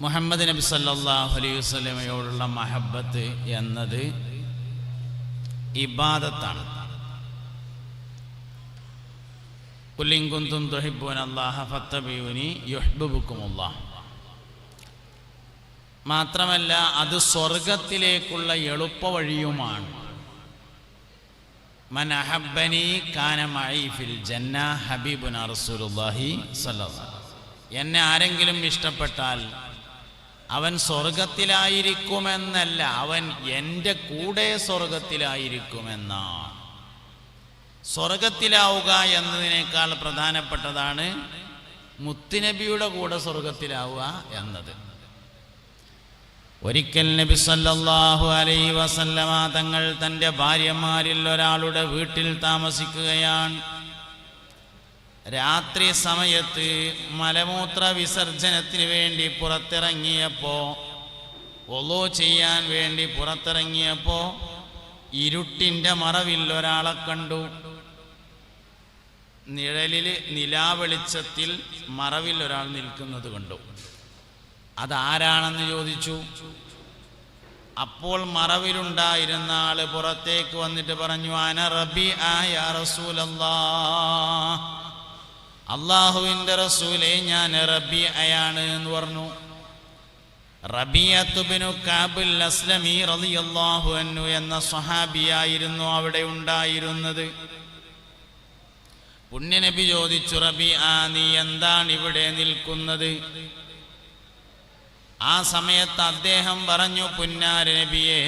മുഹമ്മദ് നബി സല്ലാഹു അലൈഹി വസ്ലമയോടുള്ള മഹബത്ത് എന്നത് ഇബാദത്താണ്. കുല്ലിങ്കുന്തും തുഹിബൂൻ അള്ളാഹ ഫത്തബിയുനി യുഹ്ബുബുക്കുമുല്ലാഹ് മാത്രമല്ല അത് സ്വർഗത്തിലേക്കുള്ള എളുപ്പവഴിയുമാണ് മൻ അഹബനി കാനമായി ഫിൽ ജന്ന ഹബീബുൻ റസൂലുള്ളാഹി സ്വല്ലല്ലാഹു എന്നെ ആരെങ്കിലും ഇഷ്ടപ്പെട്ടാൽ അവൻ സ്വർഗത്തിലായിരിക്കുമെന്നല്ല അവൻ എന്റെ കൂടെ സ്വർഗത്തിലായിരിക്കുമെന്നാണ് സ്വർഗത്തിലാവുക എന്നതിനേക്കാൾ പ്രധാനപ്പെട്ടതാണ് മുത്തുനബിയുടെ കൂടെ സ്വർഗത്തിലാവുക എന്നത്. ഒരിക്കൽ നബി സല്ലല്ലാഹു അലൈ വസല്ലമ തങ്ങൾ തന്റെ ഭാര്യമാരിൽ ഒരാളുടെ വീട്ടിൽ താമസിക്കുകയാണ്. രാത്രി സമയത്ത് മലമൂത്ര വിസർജനത്തിന് വേണ്ടി പുറത്തിറങ്ങിയപ്പോൾ ഒലോ ചെയ്യാൻ വേണ്ടി പുറത്തിറങ്ങിയപ്പോൾ ഇരുട്ടിന്റെ മറവിൽ ഒരാളെ കണ്ടു. നിഴലിൽ നിലാവെളിച്ചത്തിൽ മറവിൽ ഒരാൾ നിൽക്കുന്നത് കണ്ടു. അതാരാണെന്ന് ചോദിച്ചു. അപ്പോൾ മറവിലുണ്ടായിരുന്ന ആൾ പുറത്തേക്ക് വന്നിട്ട് പറഞ്ഞു അന റബി ആയ റസൂലല്ലാ. അള്ളാഹുവിന്റെ റസൂലെ ഞാൻ റബി അയാണ് എന്ന് പറഞ്ഞു. റബിയത്തുബിനു കാബുൽ അസ്ലമി റളിയല്ലാഹു അന്നു എന്ന സ്വഹാബിയായിരുന്നു അവിടെ ഉണ്ടായിരുന്നത്. പുണ്യനബി ചോദിച്ചു റബി ആ നീ എന്താണ് ഇവിടെ നിൽക്കുന്നത്? ആ സമയത്ത് അദ്ദേഹം പറഞ്ഞു പുന്നാര നബിയെ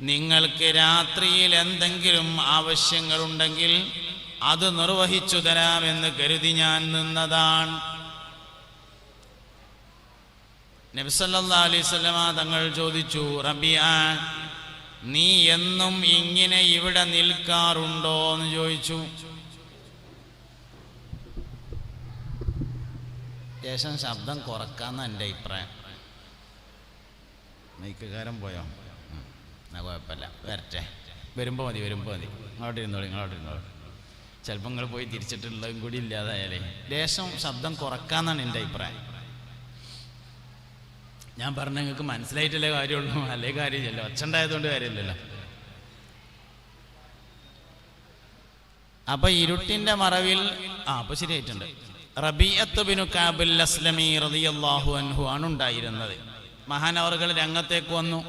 നിങ്ങൾക്ക് രാത്രിയിൽ എന്തെങ്കിലും ആവശ്യങ്ങളുണ്ടെങ്കിൽ അത് നിർവഹിച്ചു തരാമെന്ന് കരുതി ഞാൻ നിന്നതാണ്. നബ്സല്ലാ അലൈവല്ലമ തങ്ങൾ ചോദിച്ചു റബിയ നീ എന്നും ഇങ്ങനെ ഇവിടെ നിൽക്കാറുണ്ടോ? എന്ന് ചോദിച്ചു. ശേഷം ശബ്ദം കുറക്കാന്ന് എന്റെ അഭിപ്രായം. മൈക്കുകാരൻ പോയോ. എന്നാ കുഴപ്പമില്ല. വരട്ടെ. വരുമ്പോൾ മതി വരുമ്പോൾ മതി. ഇങ്ങോട്ട് ഇരുന്നോളി ഇങ്ങോട്ട് ഇരുന്നോളി ചിലപ്പോൾ നിങ്ങൾ പോയി തിരിച്ചിട്ടുള്ളതും കൂടി ഇല്ലാതായാലേ. ദേശം ശബ്ദം കുറക്കാന്നാണ് എന്റെ അഭിപ്രായം. ഞാൻ പറഞ്ഞ നിങ്ങൾക്ക് മനസ്സിലായിട്ടല്ലേ കാര്യമുള്ളൂ. അല്ലേ കാര്യമില്ലല്ലോ. ഒച്ചണ്ടായതുകൊണ്ട് കാര്യമില്ലല്ലോ. അപ്പൊ ഇരുട്ടിന്റെ മറവിൽ ആ അപ്പൊ ശരിയായിട്ടുണ്ട്. റബിയത്ത് ബിനു കാബുൽ അസ്ലമി റളിയല്ലാഹു അൻഹു ആണ് ഉണ്ടായിരുന്നത്. മഹാനവറുകൾ രംഗത്തേക്ക് വന്നു.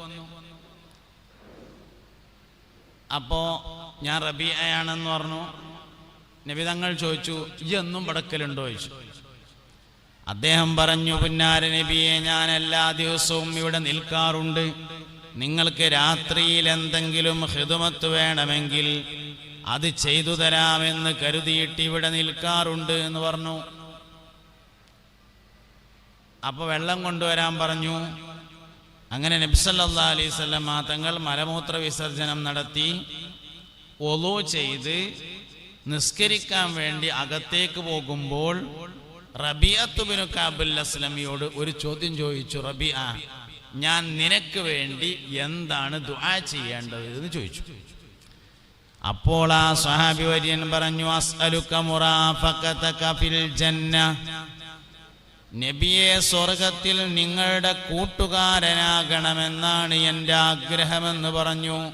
അപ്പോ ഞാൻ റബിയയാണെന്ന് പറഞ്ഞു. നബി തങ്ങൾ ചോദിച്ചു ഈ എന്നും പടക്കലുണ്ടോ? ചോദിച്ചു. അദ്ദേഹം പറഞ്ഞു പുന്നാര നബിയെ ഞാൻ എല്ലാ ദിവസവും ഇവിടെ നിൽക്കാറുണ്ട്. നിങ്ങൾക്ക് രാത്രിയിൽ എന്തെങ്കിലും ഹിതുമത്ത് വേണമെങ്കിൽ അത് ചെയ്തു തരാമെന്ന് കരുതിയിട്ട് ഇവിടെ നിൽക്കാറുണ്ട് എന്ന് പറഞ്ഞു. അപ്പൊ വെള്ളം കൊണ്ടുവരാൻ പറഞ്ഞു. അങ്ങനെ നബ്സല്ലാ അലൈസ് തങ്ങൾ മലമൂത്ര വിസർജനം നടത്തി ഒലോ ചെയ്ത് നിസ്കരിക്കാൻ വേണ്ടി അകത്തേക്ക് പോകുമ്പോൾ റബിയത്തുബിനു കാബുൽ അസ്ലമിയോട് ഒരു ചോദ്യം ചോദിച്ചു റബി ആ ഞാൻ നിനക്ക് വേണ്ടി എന്താണ് ദുആ ചെയ്യേണ്ടത്? എന്ന് ചോദിച്ചു. അപ്പോൾ ആ സ്വഹാബി വര്യൻ പറഞ്ഞു ജന്ന നബിയെ സ്വർഗത്തിൽ നിങ്ങളുടെ കൂട്ടുകാരനാകണമെന്നാണ് എന്റെ ആഗ്രഹമെന്ന് പറഞ്ഞു.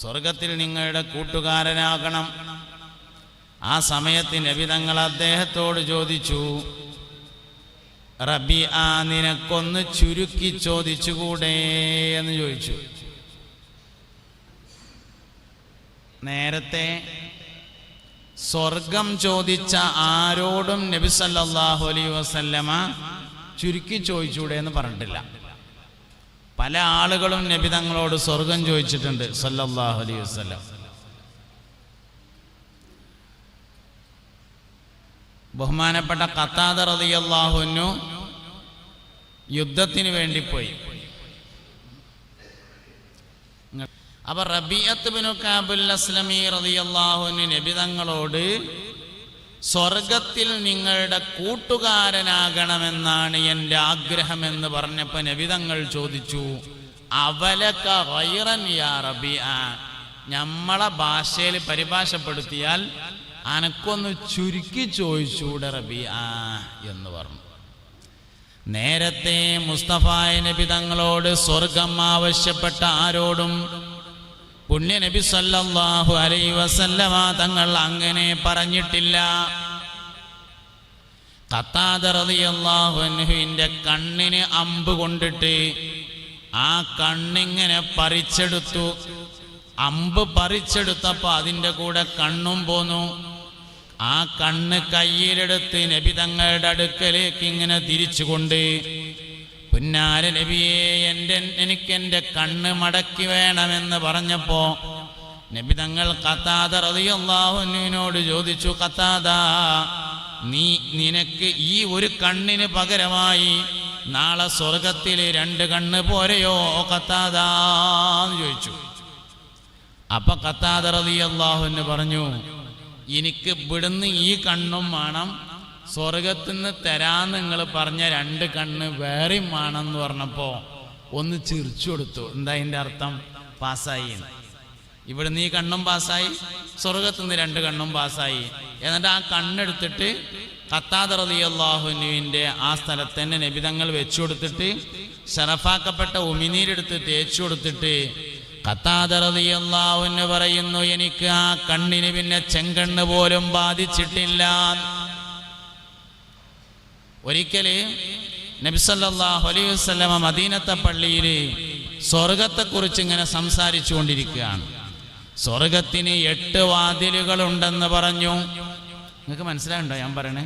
സ്വർഗത്തിൽ നിങ്ങളുടെ കൂട്ടുകാരനാകണം. ആ സമയത്ത് നബി തങ്ങൾ അദ്ദേഹത്തോട് ചോദിച്ചു റബി ആ നിനക്കൊന്ന് ചുരുക്കി ചോദിച്ചുകൂടെ? എന്ന് ചോദിച്ചു. നേരത്തെ സ്വർഗം ചോദിച്ച ആരോടും നബി സല്ലല്ലാഹു അലൈ വസല്ലമ ചുരുക്കി ചോദിച്ചൂടെ എന്ന് പറഞ്ഞിട്ടില്ല. പല ആളുകളും നബി തങ്ങളോട് സ്വർഗം ചോദിച്ചിട്ടുണ്ട് സല്ലാഹു അലൈ വസല്ലം. ബഹുമാനപ്പെട്ട കത്താദ റതിയല്ലാഹുനു യുദ്ധത്തിന് വേണ്ടി പോയി. അപ്പൊ റബിയത്ത് ബിനു കാബുൽ അസ്ലമി റതിയല്ലാഹുനു നബിതങ്ങളോട് സ്വർഗത്തിൽ നിങ്ങളുടെ കൂട്ടുകാരനാകണമെന്നാണ് എന്റെ ആഗ്രഹം എന്ന് പറഞ്ഞപ്പോൾ നബിതങ്ങൾ ചോദിച്ചു അവലക ഗൈറൻ യാ റബിയ നമ്മളെ ഭാഷയിൽ പരിഭാഷപ്പെടുത്തിയാൽ അനക്കൊന്ന് ചുരുക്കി ചോദിച്ചൂടെ റബിയ എന്ന് പറഞ്ഞു. നേരത്തെ മുസ്തഫായ നബി തങ്ങളോട് സ്വർഗം ആവശ്യപ്പെട്ട ആരോടും പുണ്യ നബി സല്ലല്ലാഹു അലൈ വസല്ലമ തങ്ങൾ അങ്ങനെ പറഞ്ഞിട്ടില്ല. ഖത്താദറിയാഹുവിന്റെ കണ്ണിന് അമ്പ് കൊണ്ടിട്ട് ആ കണ്ണിങ്ങനെ പറിച്ചെടുത്തു. അമ്പ് പറിച്ചെടുത്തപ്പോൾ അതിന്റെ കൂടെ കണ്ണും പോന്നു. ആ കണ്ണ് കയ്യിലെടുത്ത് നബി തങ്ങളുടെ അടുക്കലേക്ക് ഇങ്ങനെ തിരിച്ചുകൊണ്ട് പുന്നാര നബിയെ എന്റെ എനിക്ക് എന്റെ കണ്ണ് മടക്കി വേണമെന്ന് പറഞ്ഞപ്പോൾ നബി തങ്ങൾ കത്താത റതിയല്ലാഹുനോട് ചോദിച്ചു കത്താത നീ നിനക്ക് ഈ ഒരു കണ്ണിന് പകരമായി നാളെ സ്വർഗത്തിൽ രണ്ട് കണ്ണ് പോരെയോ? കത്താതാന്ന് ചോദിച്ചു. അപ്പൊ കത്താത റളിയല്ലാഹുവിന് പറഞ്ഞു എനിക്ക് ഇവിടുന്ന് ഈ കണ്ണും വേണം. സ്വർഗത്തിന്ന് തരാന്ന് നിങ്ങൾ പറഞ്ഞ രണ്ട് കണ്ണ് വേറെയും വേണം എന്ന് പറഞ്ഞപ്പോ ഒന്ന് ചിരിച്ചു കൊടുത്തു. എന്താ അതിന്റെ അർത്ഥം? പാസ്സായി. ഇവിടുന്ന് ഈ കണ്ണും പാസ്സായി സ്വർഗത്തുനിന്ന് രണ്ട് കണ്ണും പാസ്സായി. എന്നിട്ട് ആ കണ്ണെടുത്തിട്ട് ഖത്താദ് റളിയല്ലാഹുവിന്റെ ആ സ്ഥലത്ത് തന്നെ നബിതങ്ങൾ വെച്ചു കൊടുത്തിട്ട് ഷറഫാക്കപ്പെട്ട ഉമിനീരെടുത്ത് തേച്ചു കൊടുത്തിട്ട് ഖത്താദ് റളിയല്ലാഹുവിന് പറയുന്നു എനിക്ക് ആ കണ്ണിന് പിന്നെ ചെങ്കണ്ണ് പോലും ബാധിച്ചിട്ടില്ല. ഒരിക്കൽ നബിസല്ലാഹു അലൈഹി വസല്ലമ മദീനത്തെ പള്ളിയിൽ സ്വർഗത്തെക്കുറിച്ച് ഇങ്ങനെ സംസാരിച്ചു കൊണ്ടിരിക്കുകയാണ്. സ്വർഗത്തിന് എട്ട് വാതിലുകളുണ്ടെന്ന് പറഞ്ഞു. നിങ്ങൾക്ക് മനസ്സിലായുണ്ടോ ഞാൻ പറയണേ?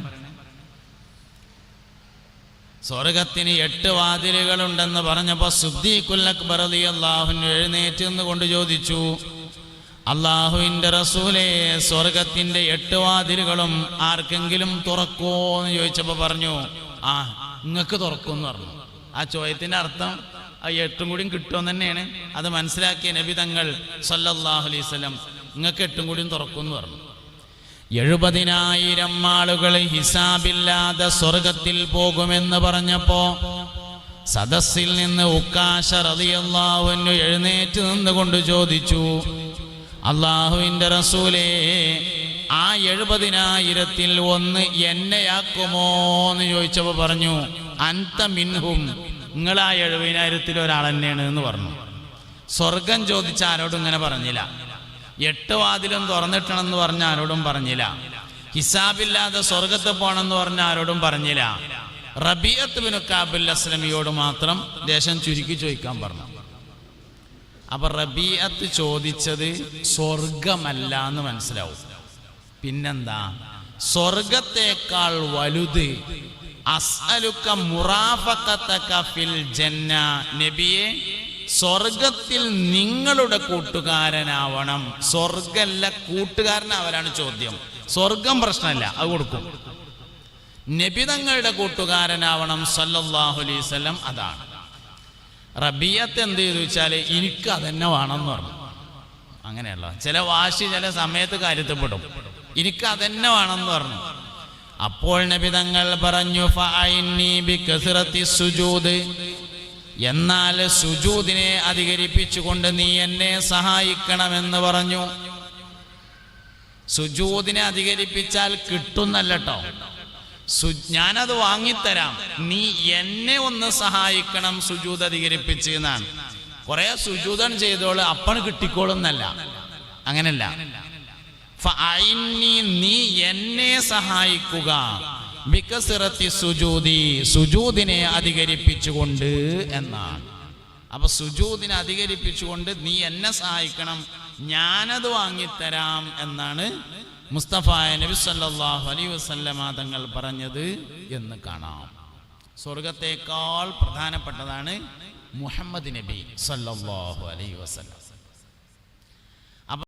സ്വർഗത്തിന് എട്ട് വാതിലുകളുണ്ടെന്ന് പറഞ്ഞപ്പോൾ സുദ്ദീഖുൽ അക്ബർ അള്ളാഹുവിന് എഴുന്നേറ്റ് നിന്നുകൊണ്ട് ചോദിച്ചു അള്ളാഹുവിന്റെ റസൂലെ സ്വർഗത്തിന്റെ എട്ട് വാതിലുകളും ആർക്കെങ്കിലും തുറക്കുമോ എന്ന് ചോദിച്ചപ്പോൾ പറഞ്ഞു ആ നിങ്ങൾക്ക് തുറക്കും എന്ന് പറഞ്ഞു. ആ ചോദ്യത്തിന്റെ അർത്ഥം ആ എട്ടും കൂടിയും കിട്ടുമെന്ന് തന്നെയാണ്. അത് മനസ്സിലാക്കിയ നബി തങ്ങൾ സല്ലല്ലാഹു അലൈഹി വസല്ലം നിങ്ങൾക്ക് എട്ടും കൂടിയും തുറക്കും എന്ന് പറഞ്ഞു. എഴുപതിനായിരം ആളുകൾ ഹിസാബില്ലാതെ സ്വർഗത്തിൽ പോകുമെന്ന് പറഞ്ഞപ്പോ സദസ്സിൽ നിന്ന് ഉക്കാശ റതിയല്ലാവുന്നു എഴുന്നേറ്റ് നിന്നുകൊണ്ട് ചോദിച്ചു അള്ളാഹുവിന്റെ റസൂലേ ആ എഴുപതിനായിരത്തിൽ ഒന്ന് എന്നെയാക്കുമോ എന്ന് ചോദിച്ചപ്പോൾ പറഞ്ഞു അന്ത മിൻഹും നിങ്ങൾ ആ എഴുപതിനായിരത്തിൽ ഒരാൾ തന്നെയാണ് എന്ന് പറഞ്ഞു. സ്വർഗം ചോദിച്ച ആരോടും ഇങ്ങനെ പറഞ്ഞില്ല. എട്ട് വാതിലും തുറന്നിട്ടണമെന്ന് പറഞ്ഞ ആരോടും പറഞ്ഞില്ല. ഹിസാബില്ലാതെ സ്വർഗത്ത് പോകണമെന്ന് പറഞ്ഞ ആരോടും പറഞ്ഞില്ല. റബിയത്ത് ബിനു കാബുൽ അസ്ലമിയോട് മാത്രം ദേശം ചുരുക്കി ചോദിക്കാൻ പറഞ്ഞു. അപ്പൊ റബിയത്ത് ചോദിച്ചത് സ്വർഗമല്ല എന്ന് മനസ്സിലാവും. പിന്നെന്താ? സ്വർഗത്തേക്കാൾ വലുത് അസ്അലുക്ക മുറാഫക്കത്തക ഫിൽ ജന്ന നബിയെ സ്വർഗത്തിൽ നിങ്ങളുടെ കൂട്ടുകാരനാവണം. സ്വർഗല്ല കൂട്ടുകാരനാവലാണ് ചോദ്യം. സ്വർഗം പ്രശ്നമല്ല അത് കൊടുക്കും. നബിതങ്ങളുടെ കൂട്ടുകാരനാവണം സല്ലല്ലാഹു അലൈഹി അതാണ്. റബിയത്ത് എന്ത് ചെയ്തു വെച്ചാൽ എനിക്ക് അതന്നെ വേണമെന്ന് പറഞ്ഞു. അങ്ങനെയല്ല. ചില വാശി ചില സമയത്ത് കാര്യത്തിൽപ്പെടും എനിക്ക് അതന്നെ വേണമെന്ന് പറഞ്ഞു. അപ്പോൾ നബിതങ്ങൾ പറഞ്ഞു എന്നാൽ സുജൂദിനെ അധികരിപ്പിച്ചുകൊണ്ട് നീ എന്നെ സഹായിക്കണമെന്ന് പറഞ്ഞു. സുജൂദിനെ അധികരിപ്പിച്ചാൽ കിട്ടുന്നല്ലോ ഞാനത് വാങ്ങിത്തരാം. നീ എന്നെ ഒന്ന് സഹായിക്കണം സുജൂത് അധികരിപ്പിച്ച് എന്നാണ്. കുറെ സുജൂതൻ ചെയ്തോൾ അപ്പണ് കിട്ടിക്കോളുന്നല്ല. അങ്ങനല്ല. നീ എന്നെ സഹായിക്കുക. ബികസിറത്തി സുജൂതി സുജൂദിനെ അധികരിപ്പിച്ചുകൊണ്ട് എന്നാണ്. അപ്പൊ സുജൂദിനെ അധികരിപ്പിച്ചുകൊണ്ട് നീ എന്നെ സഹായിക്കണം ഞാനത് വാങ്ങിത്തരാം എന്നാണ് മുസ്തഫ നബി സല്ലാഹു അലൈ വസല്ലമ തങ്ങൾ പറഞ്ഞത് എന്ന് കാണാം. സ്വർഗത്തേക്കാൾ പ്രധാനപ്പെട്ടതാണ് മുഹമ്മദ് നബി സല്ലാഹു അലൈ വസല്ലം.